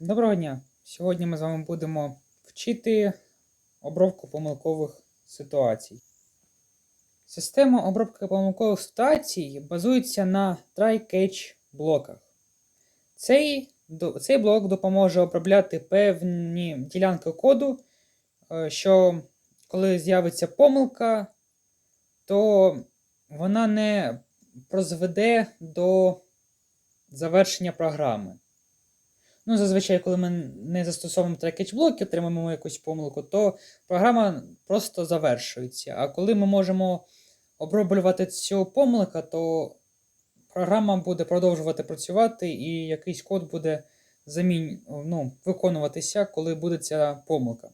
Доброго дня! Сьогодні ми з вами будемо вчити обробку помилкових ситуацій. Система обробки помилкових ситуацій базується на try-catch блоках. Цей, цей блок допоможе обробляти певні ділянки коду, е, що коли з'явиться помилка, то вона не прозведе до завершення програми. Ну, зазвичай, коли ми не застосовуємо трекетч блоки, отримаємо якусь помилку, то програма просто завершується. А коли ми можемо оброблювати цю помилку, то програма буде продовжувати працювати і якийсь код буде замін... ну, виконуватися, коли буде ця помилка.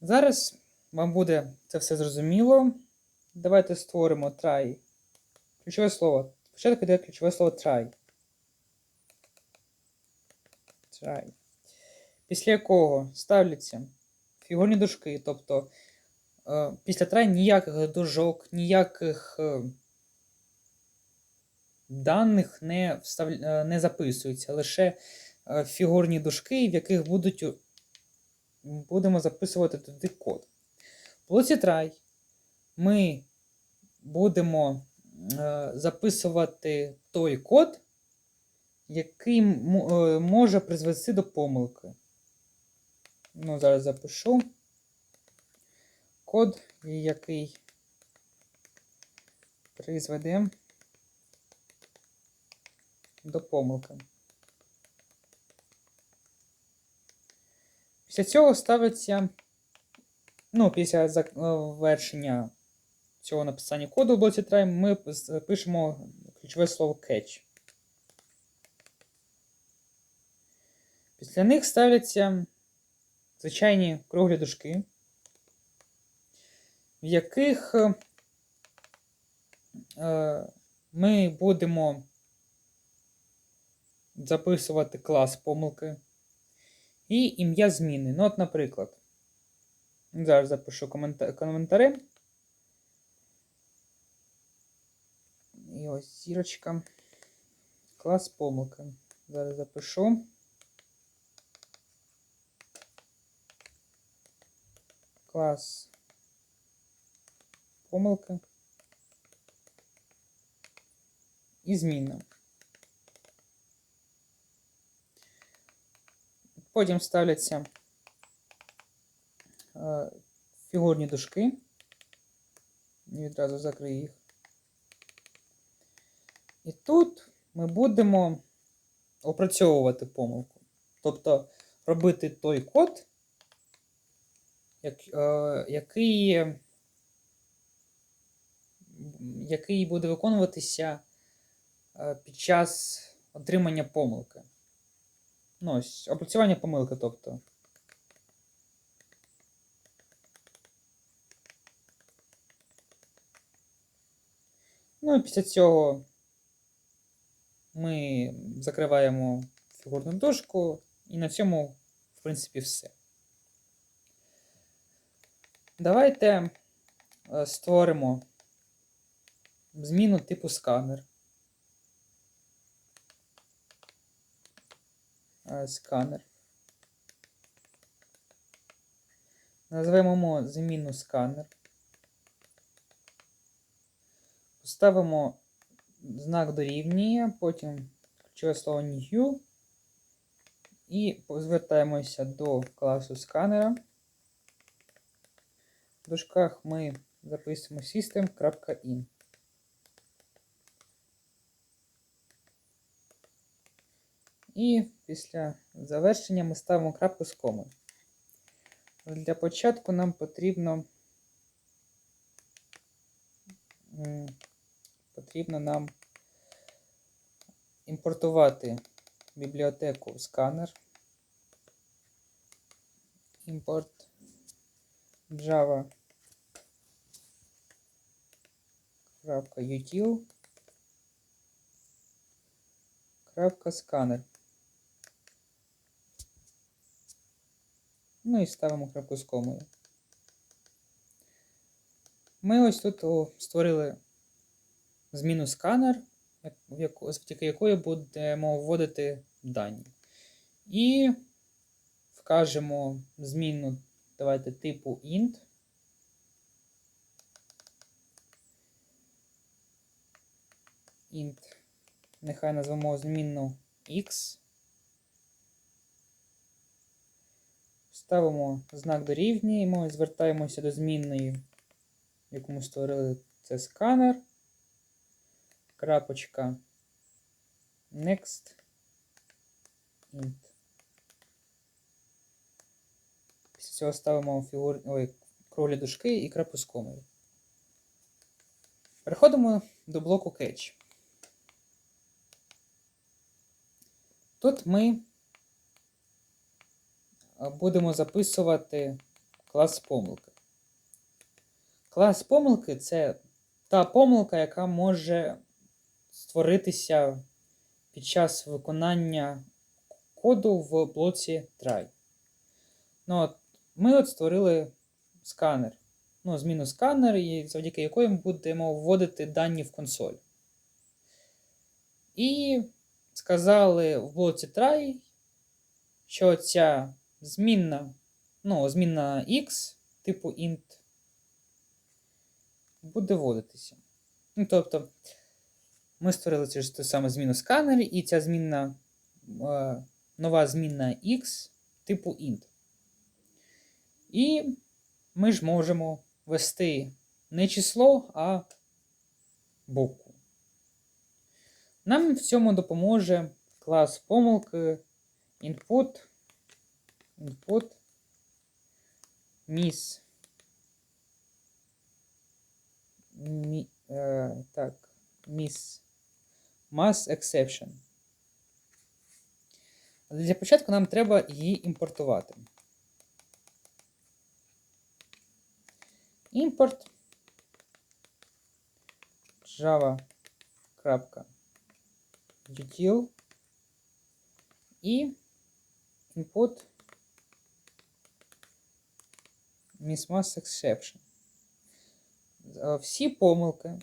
Зараз вам буде це все зрозуміло. Давайте створимо try. Ключове слово. Спочатку йде ключове слово try. Try. Після якого ставляться фігурні дужки, тобто е, після try ніяких дужок, ніяких е, даних не, встав... е, не записується, лише фігурні дужки, в яких будуть, будемо записувати туди код. Блоці try ми будемо записувати той код, який е, може призвести до помилки. Ну, зараз запишу код, який призведе до помилки. Після цього ставиться, ну, після завершення цього написання коду в блоці try ми пишемо ключове слово catch. Після них ставляться звичайні круглі дужки, в яких е, ми будемо записувати клас помилки і ім'я зміни. Ну, от, наприклад, зараз запишу комента- коментари. І ось зірочка. Клас помилки. Зараз запишу. Клас помилки. І зміна. Потім ставляться е, фігурні дужки. І відразу закрию їх. І тут ми будемо опрацьовувати помилку. Тобто робити той код, як, е, який, який буде виконуватися е, під час отримання помилки. Ну, ось, опрацювання помилки, тобто. Ну і після цього ми закриваємо фігурну дошку, і на цьому, в принципі, все. Давайте е, створимо зміну типу сканер. Е, Сканер. Назвемо зміну сканер. Поставимо знак дорівнює, потім ключове слово new. І звертаємося до класу сканера. В дужках ми записуємо system.in. І після завершення ми ставимо крапку з комою. Для початку нам потрібно потрібно нам імпортувати бібліотеку сканер. Імпорт Java сканер. Ну і ставимо крапку з комою. Ми ось тут створили зміну сканер, завдяки якої будемо вводити дані. І вкажемо змінну, давайте типу int. Int. Нехай назвемо змінну x. Ставимо знак дорівнюємо, звертаємося до змінної, яку ми створили, це сканер. Крапочка. Next. Int. Після цього ставимо фігур... Ой, круглі дужки і комою. Переходимо до блоку Catch. Тут ми будемо записувати клас помилки. Клас помилки це та помилка, яка може створитися під час виконання коду в блоці try. Ну, от, ми от створили сканер. Ну, зміну сканер, і завдяки якої ми будемо вводити дані в консоль. І сказали в блоці try, що ця змінна, ну, змінна x, типу int, буде вводитися. Ну, тобто, ми створили цю ж ту саму зміну сканер, і ця змінна, е, нова змінна x, типу int. І ми ж можемо ввести не число, а букву. Нам в цьому допоможе клас помилки input, input miss. Мі, е, так, miss mass exception. Для початку нам треба її імпортувати. Імпорт java.util і input mismass exception. Всі помилки,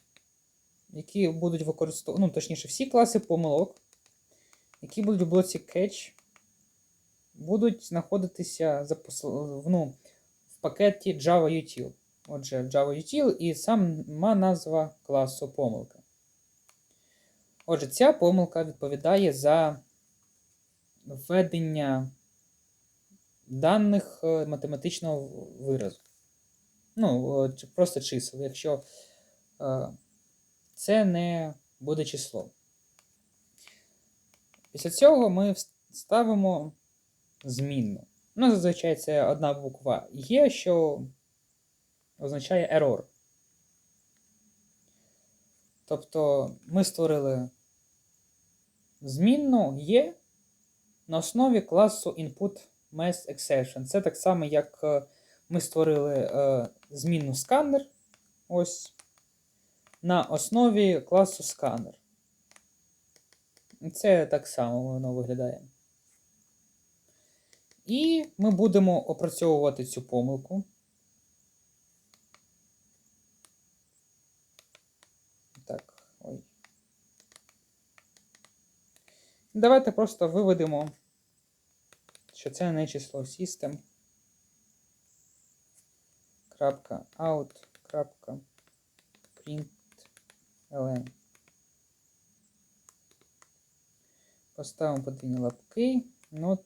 які будуть використовувати, ну, точніше, всі класи помилок, які будуть в блоці catch, будуть знаходитися за ну, в пакеті Java Util. Отже, Java Util і сама назва класу помилка. Отже, ця помилка відповідає за введення даних е, математичного виразу. Ну, е, просто чисел, якщо е, це не буде число. Після цього ми ставимо змінну. Ну, зазвичай це одна буква є, що означає error. Тобто ми створили змінну є на основі класу input mass exception. Це так само, як е, ми створили е, змінну сканер. Ось на основі класу сканер. Це так само воно виглядає. І ми будемо опрацьовувати цю помилку. Так, ой. Давайте просто виведемо, що це не число system. Out, крапка print. Поставимо подвійні лапки, not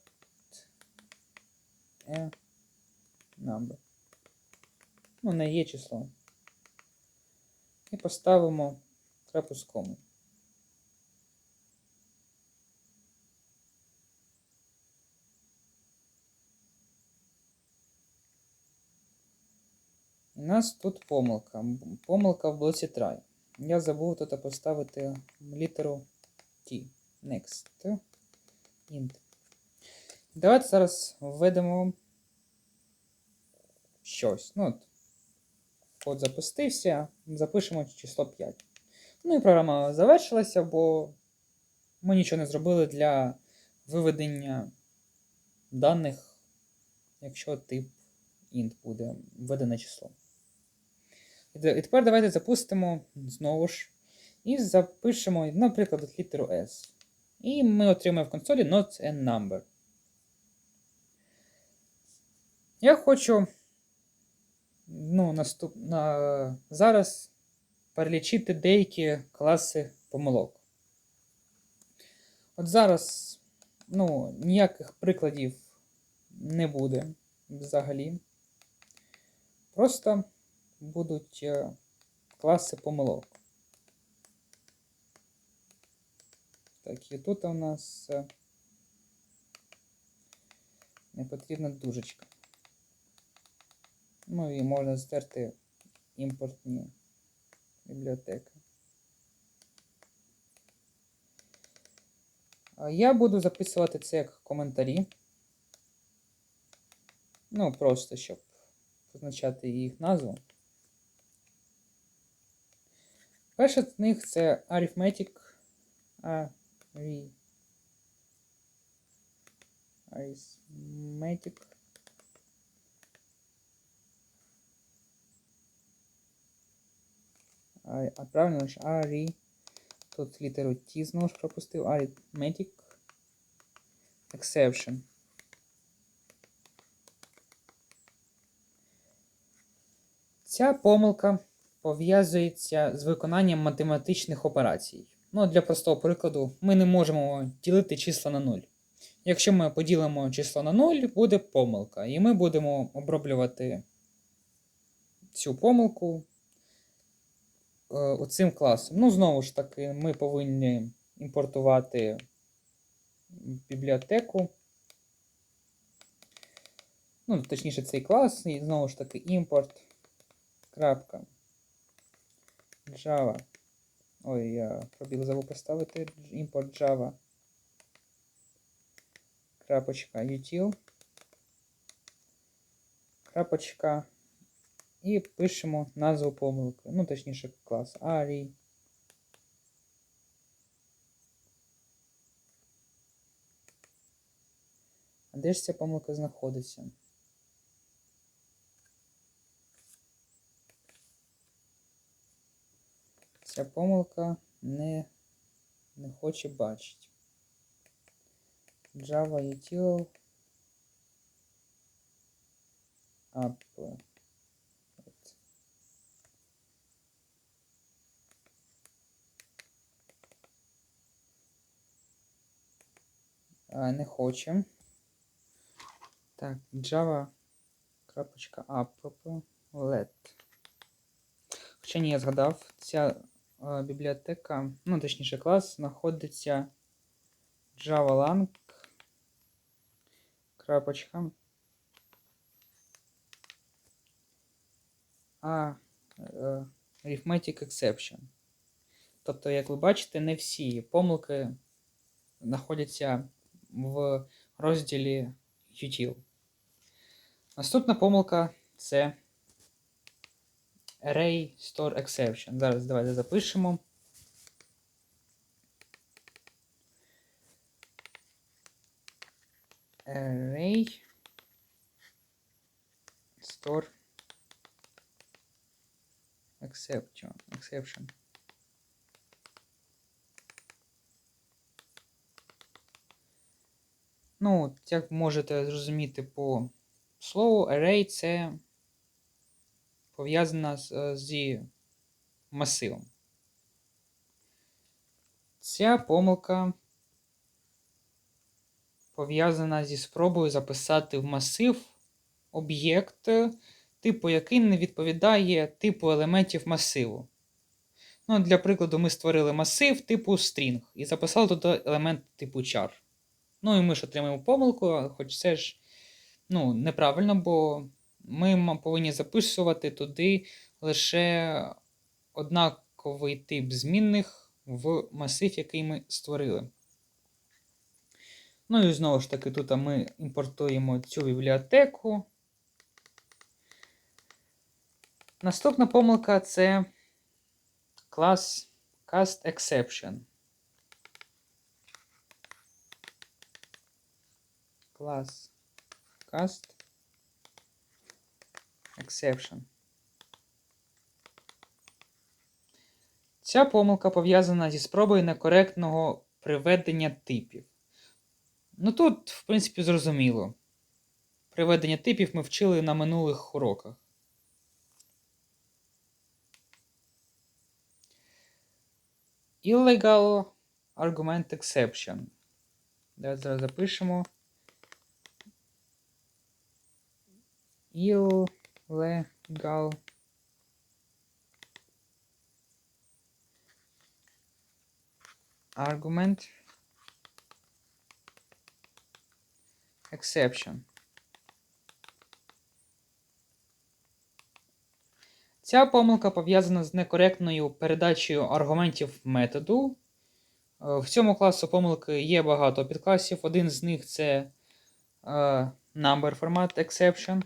a number. Ну, не є число. І поставимо крапку з. У нас тут помилка. Помилка в блоці try. Я забув тут поставити літеру T. Next. Int. Давайте зараз введемо щось. Ну, от, код запустився, запишемо число 5. Ну і програма завершилася, бо ми нічого не зробили для виведення даних, якщо тип int буде введене число. І тепер давайте запустимо знову ж і запишемо, наприклад, літеру S. І ми отримаємо в консолі not a number. Я хочу ну, наступ... на... зараз перелічити деякі класи помилок. От зараз ну, ніяких прикладів не буде взагалі. Просто будуть е, класи помилок. Так, і тут у нас е, не потрібна дужечка. Ну і можна стерти імпортні бібліотеки. Я буду записувати це як коментарі. Ну, просто щоб позначати їх назву. Перша з них це arithmetic. Arithmetic. А, правильно ж арі. Тут літеру T знову ж пропустив. Arithmetic exception. Ця помилка пов'язується з виконанням математичних операцій. Ну, для простого прикладу, ми не можемо ділити числа на 0. Якщо ми поділимо число на 0, буде помилка, і ми будемо оброблювати цю помилку е, оцим класом. Ну, знову ж таки, ми повинні імпортувати бібліотеку. Ну, точніше, цей клас, і знову ж таки, імпорт. Крапка. Java. Ой, я пробіг забув поставити імпорт Java. Крапочка util. Крапочка. І пишемо назву помилки. Ну, точніше, клас Арі. А де ж ця помилка знаходиться? Ця помилка не, не хоче бачити. Java util app. Не хоче. Так, Java. Крапочка app. Let. Хоча ні, я згадав, ця бібліотека, ну, точніше, клас, знаходиться javalang. Крапочка. А е, arithmetic exception. Тобто, як ви бачите, не всі помилки знаходяться в розділі util. Наступна помилка це Array Store Exception. Зараз давайте запишемо. Array Store Exception. Exception. Ну, як можете зрозуміти по слову, array це пов'язана з, е, зі масивом. Ця помилка пов'язана зі спробою записати в масив об'єкт, типу який не відповідає типу елементів масиву. Ну, Для прикладу, ми створили масив типу string і записали туди елемент типу char. Ну і ми ж отримаємо помилку, хоч це ж ну, неправильно, бо ми повинні записувати туди лише однаковий тип змінних в масив, який ми створили. Ну і знову ж таки, тут ми імпортуємо цю бібліотеку. Наступна помилка це клас CastException. Клас Cast Exception. Ця помилка пов'язана зі спробою некоректного приведення типів. Ну тут, в принципі, зрозуміло. приведення типів ми вчили на минулих уроках. Illegal argument exception. Давайте зараз запишемо. Illegal argument exception. Ця помилка пов'язана з некоректною передачею аргументів методу. Е, В цьому класу помилки є багато підкласів. Один з них це е, number format exception.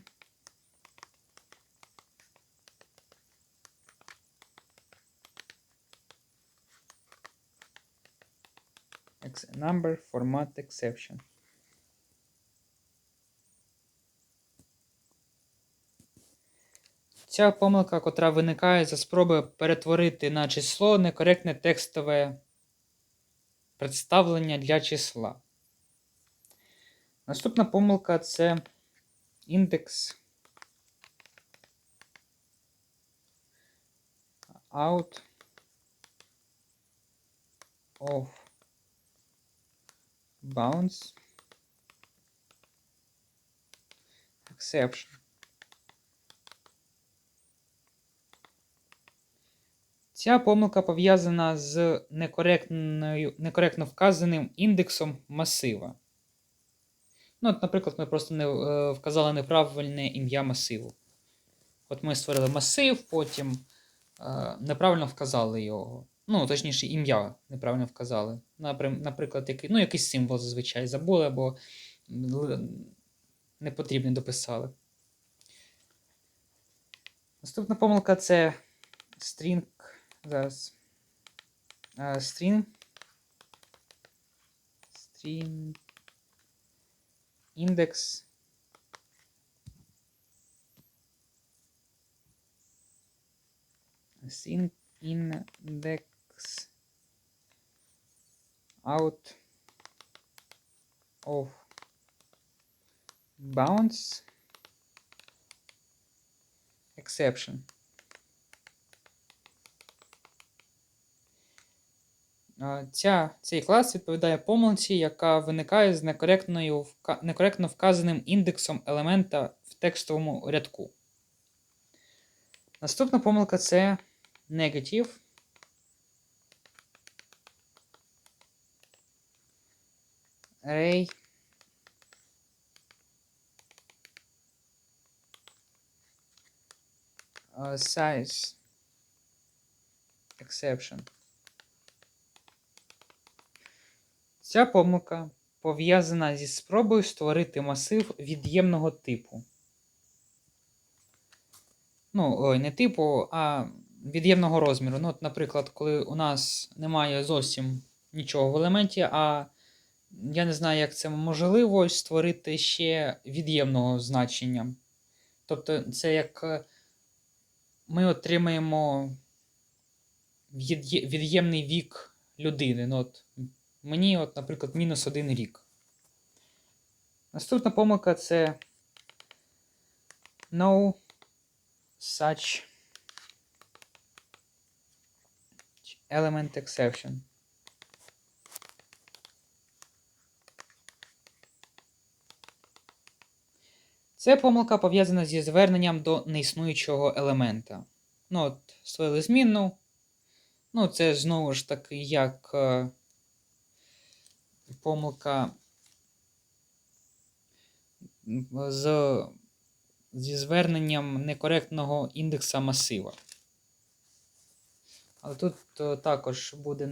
Number format exception. Ця помилка, котра виникає за спроби перетворити на число некоректне текстове представлення для числа. Наступна помилка це індекс out of bounds exception. Ця помилка пов'язана з некоректно вказаним індексом масива. Ну, от, наприклад, ми просто не е, вказали неправильне ім'я масиву. От ми створили масив, потім е, неправильно вказали його. Ну, точніше, ім'я неправильно вказали. Наприклад, який, ну, якийсь символ зазвичай забули або л- непотрібний дописали. Наступна помилка це string. Зараз. String. String. Index. String index out of bounds exception. Ця, цей клас відповідає помилці, яка виникає з некоректною, некоректно вказаним індексом елемента в текстовому рядку. Наступна помилка це negative. Array uh, size exception. Ця помилка пов'язана зі спробою створити масив від'ємного типу. Ну, ой, не типу, а від'ємного розміру. Ну, от, наприклад, коли у нас немає зовсім нічого в елементі, а я не знаю, як це можливо створити ще від'ємного значення. Тобто, це як е, ми отримаємо від'ємний вік людини. Ну, от, Мені, от, наприклад, мінус один рік. Наступна помилка це no such element exception. Це помилка пов'язана зі зверненням до неіснуючого елемента. Ну, от, створили змінну. Ну, це знову ж таки як. е, помилка з, зі зверненням некоректного індекса масива. Але тут е, також буде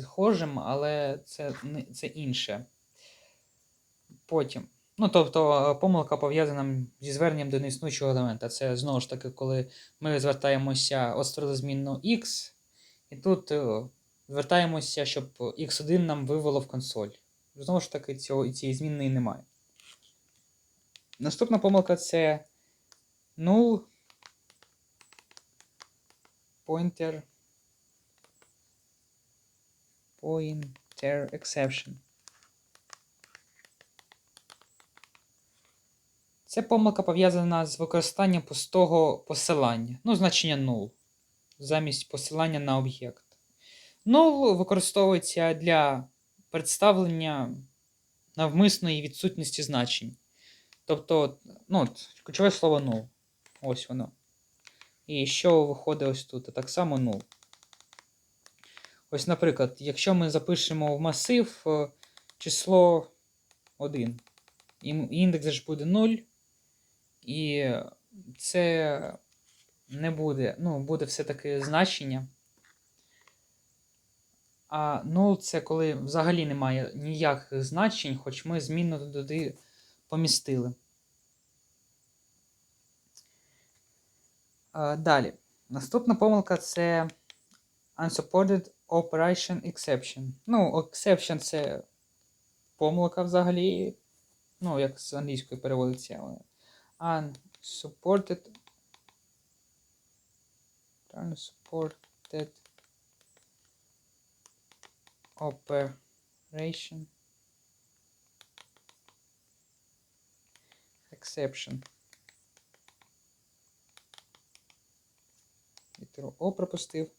схожим, але це, це інше. Потім. Ну, тобто, е, помилка пов'язана зі зверненням до неіснуючого елемента. Це знову ж таки, коли ми звертаємося, от створили змінну x, і тут е, звертаємося, щоб x1 нам вивело в консоль. Знову ж таки, цього, цієї змінної немає. Наступна помилка це null pointer pointer exception. Ця помилка пов'язана з використанням пустого посилання, ну, значення null, замість посилання на об'єкт. Null використовується для представлення навмисної відсутності значень. Тобто, ну, ключове слово null. Ось воно. І що виходить ось тут? Так само null. Ось, наприклад, якщо ми запишемо в масив е, число 1, і індекс ж буде 0, і це не буде, ну, буде все-таки значення. А 0 це коли взагалі немає ніяких значень, хоч ми змінну туди помістили. Далі. Наступна помилка це unsupported operation exception. Ну, exception це помилка взагалі. Ну, як з англійської переводиться. але Unsupported. Unsupported operation exception. Літеру О пропустив.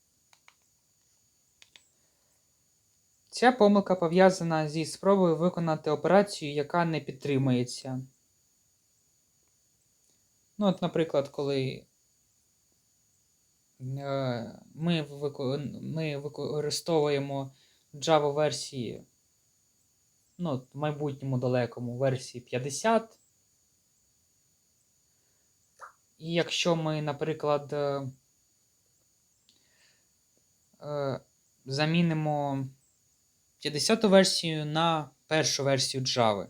Ця помилка пов'язана зі спробою виконати операцію, яка не підтримується. Ну, от, наприклад, коли е, ми, ми використовуємо Java версії, ну, в майбутньому далекому версії 50. І якщо ми, наприклад, е, е, замінимо 50-ту версію на першу версію Java.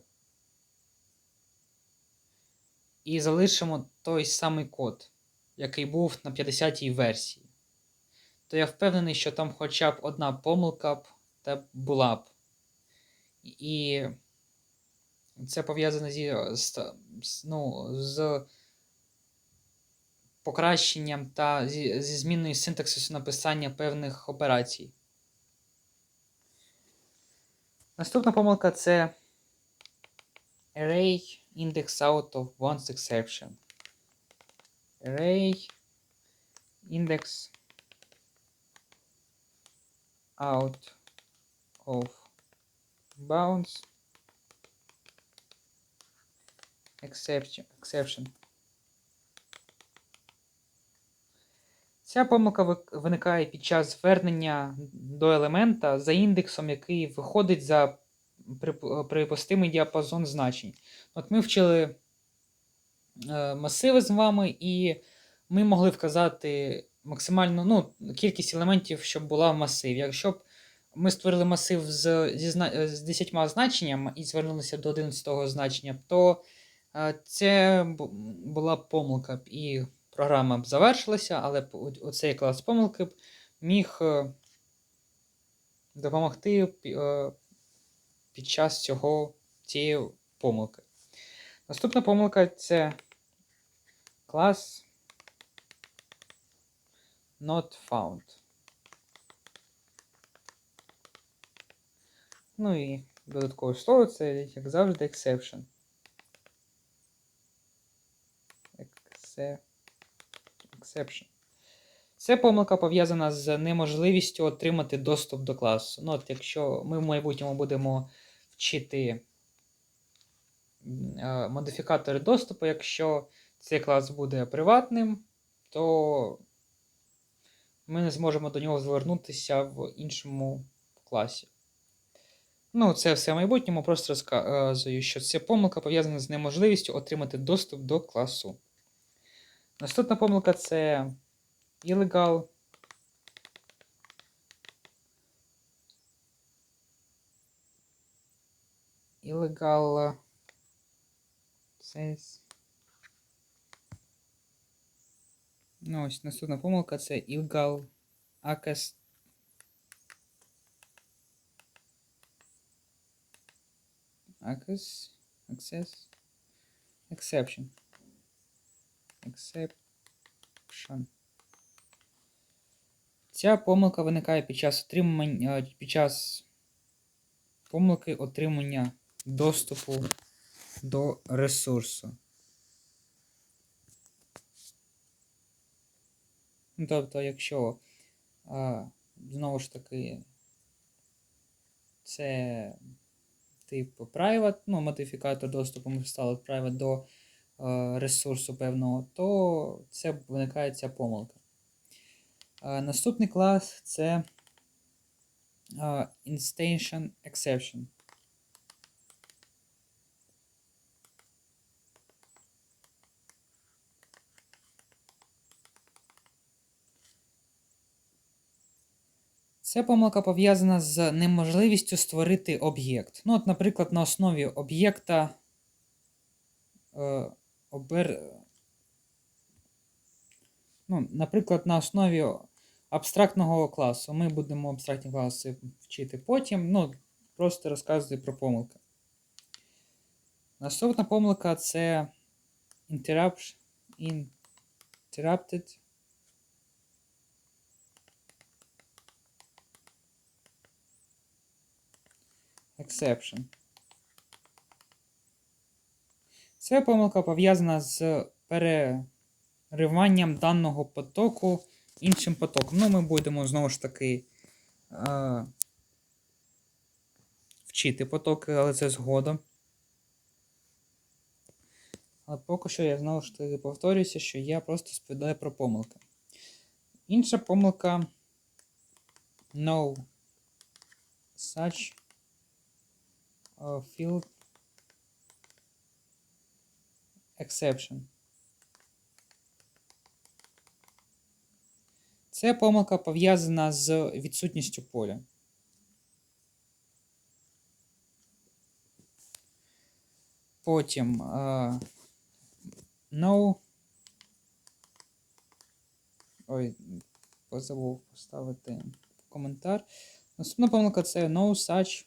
І залишимо той самий код, який був на 50-й версії. То я впевнений, що там хоча б одна помилка б та була б. І це пов'язано зі, з- ну, з покращенням та зі, зі зміною синтаксису написання певних операцій. Наступна помилка це array index out of one's exception. Array index out of bounds exception. exception. Ця помилка виникає під час звернення до елемента за індексом, який виходить за припустимий діапазон значень. От ми вчили е, масиви з вами, і ми могли вказати максимальну ну, кількість елементів, щоб була в масиві. Якщо б ми створили масив з, зі, е, з 10 значеннями і звернулися до 11 значення, то е, це була помилка, б, і програма б завершилася, але оцей клас помилки б міг е, допомогти е, під час цього цієї помилки. Наступна помилка це клас not found. Ну і додаткове слово це, як завжди, exception. Exce- Exception. Це помилка пов'язана з неможливістю отримати доступ до класу. Ну, от якщо ми в майбутньому будемо вчити е, модифікатори доступу, якщо цей клас буде приватним, то ми не зможемо до нього звернутися в іншому класі. Ну, це все в майбутньому, просто розказую, що ця помилка пов'язана з неможливістю отримати доступ до класу. Наступна помилка це illegal illegal access. Ну, ось наступна помилка це illegal access. Access. Access. Exception. Exception. Ця помилка виникає під час отримання під час помилки отримання доступу до ресурсу. Ну, тобто, якщо, а, знову ж таки, це типу private, ну, модифікатор доступу ми стали private до а, ресурсу певного, то це виникає ця помилка. А, наступний клас це а, Instantion Exception. Ця помилка пов'язана з неможливістю створити об'єкт. Ну, от, наприклад, на основі об'єкта е, обер... ну, наприклад, на основі абстрактного класу. Ми будемо абстрактні класи вчити потім. Ну, просто розказую про помилки. Наступна помилка це interrupt, interrupted exception. Ця помилка пов'язана з перериванням даного потоку іншим потоком. Ну, ми будемо знову ж таки е, вчити потоки, але це згодом. Але поки що я знову ж таки повторююся, що я просто сповідаю про помилки. Інша помилка no such field exception. Це помилка пов'язана з відсутністю поля. Потім uh, no. Ой, позабув поставити коментар. Наступна помилка це no such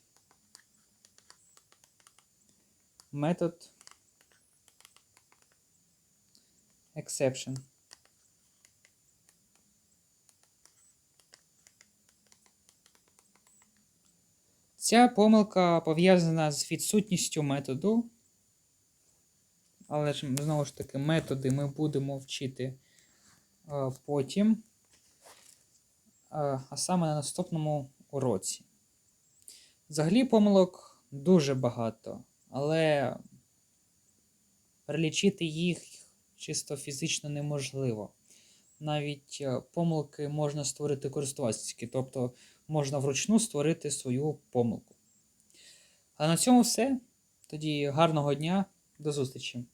метод exception. Ця помилка пов'язана з відсутністю методу. Але ж знову ж таки, методи ми будемо вчити а, потім, а, а саме на наступному уроці. Взагалі помилок дуже багато, але перелічити їх чисто фізично неможливо. Навіть е, помилки можна створити користувацькі, тобто можна вручну створити свою помилку. А на цьому все. Тоді гарного дня, до зустрічі!